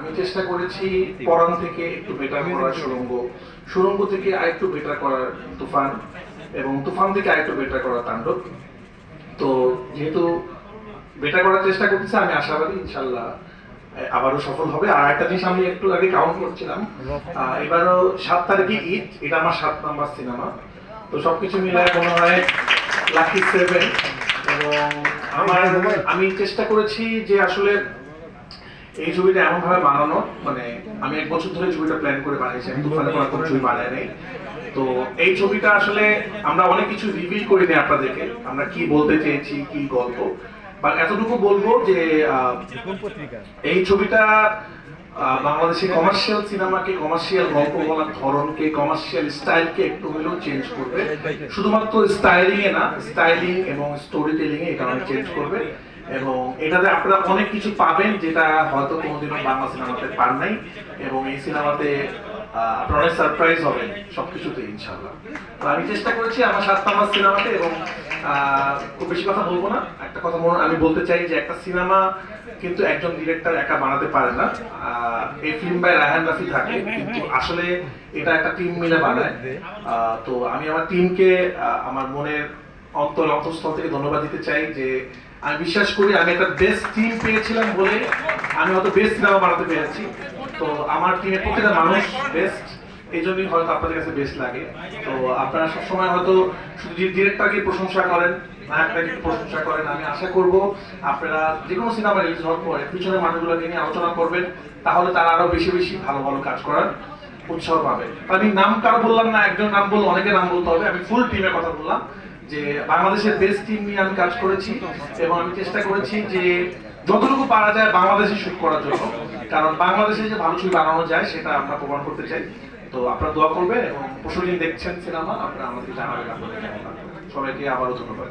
আমি চেষ্টা করেছি পরাণ থেকে একটু বেটার করার সুরঙ্গ সুরঙ্গ থেকে আরেকটু বেটার করার তুফান এবং তুফান থেকে আরেকটু বেটার করার তাণ্ডব। তো যেহেতু বেটার করার চেষ্টা করতেছে আমি আশাবাদী ইনশাল্লাহ আবারও সফল হবে। আর একটা জিনিস আমি একটু আগে কাউন্ট করছিলাম। এবারও সাত তারিখে ঈদ এটা আমার সাত নাম্বার সিনেমা। তো সবকিছু মিলায় মনে হয় লাকি সেভেন এবং আমার আমি চেষ্টা করেছি যে আসলে এই ছবিটা এমন ভাবে বানানো মানে আমি এক বছর ধরে ছবিটা প্ল্যান করে বানিয়েছি আমি কোনো ছবি বানাই নাই। তো এই ছবিটা আসলে আমরা অনেক কিছু রিভিল করিনি আপনাদেরকে আমরা কি বলতে চেয়েছি কি গল্প। বা এতটুকু বলব যে এই ছবিটা বাংলাদেশি কমার্শিয়াল সিনেমাকে কমার্শিয়াল গল্প বলার ধরনকে কমার্শিয়াল স্টাইলকে একটু হলেও চেঞ্জ করবে। শুধুমাত্র স্টাইলিং এ না স্টাইলিং এবং স্টোরি টেলিং এ এটা অনেক চেঞ্জ করবে। এবং এটাতে আপনারা অনেক কিছু পাবেন যেটা হয়তো কোনোদিনও বাংলা সিনেমাতে পান নাই এবং এই সিনেমাতে আপনারা সারপ্রাইজ হবেন ইনশাল্লাহ তো আমি চেষ্টা করেছি আমার সিনেমাতে এবং খুব বেশি কথা বলব না। একটা কথা আমি বলতে চাই যে একটা সিনেমা কিন্তু একজন ডিরেক্টর একা বানাতে পারে না। এই ফিল্ম বাই রায়হান রাফি থাকে, কিন্তু আসলে এটা একটা টিম মিলে বানায়। তো আমি আমার টিমকে আমার মনের অন্তর, অন্তঃস্থল থেকে ধন্যবাদ দিতে চাই যে আমি বিশ্বাস করি, আমি একটা বেস্ট টিম পেয়েছিলাম বলে আমি হয়তো বেস্ট সিনেমা বানাতে পেরেছি। তো আমার টিমের প্রত্যেকটা মানুষ বেস্ট এই জন্যই হয়তো আপনাদের কাছে বেস্ট লাগে। তো আপনারা সবসময় হয়তো শুধু ডিরেক্টরকে প্রশংসা করেন নায়কটাকে প্রশংসা করেন, আমি আশা করব আপনারা যে কোনো সিনেমা রিলিজ হওয়ার পরে পিছনে মানুষগুলোকে নিয়ে আলোচনা করবেন, তাহলে তারা আরও বেশি বেশি ভালো ভালো কাজ করার উৎসাহ পাবে। আমি নাম কার বললাম না, একজন নাম বলল অনেকের নাম বলতে হবে, আমি ফুল টিমের কথা বললাম। যে বাংলাদেশের বেস্ট টিম নিয়ে আমি কাজ করেছি এবং আমি চেষ্টা করেছি যে যতটুকু পারা যায় বাংলাদেশে শুট করার জন্য। কারণ বাংলাদেশে যে ভালো ছবি বানানো যায়, সেটা আমরা প্রমাণ করতে চাই। তো আপনারা দোয়া করবেন এবং পরশুদিন দেখছেন সিনেমা, আপনারা আমাদেরকে জানাবেন। আপনাদের সবাইকে আবারও ধন্যবাদ।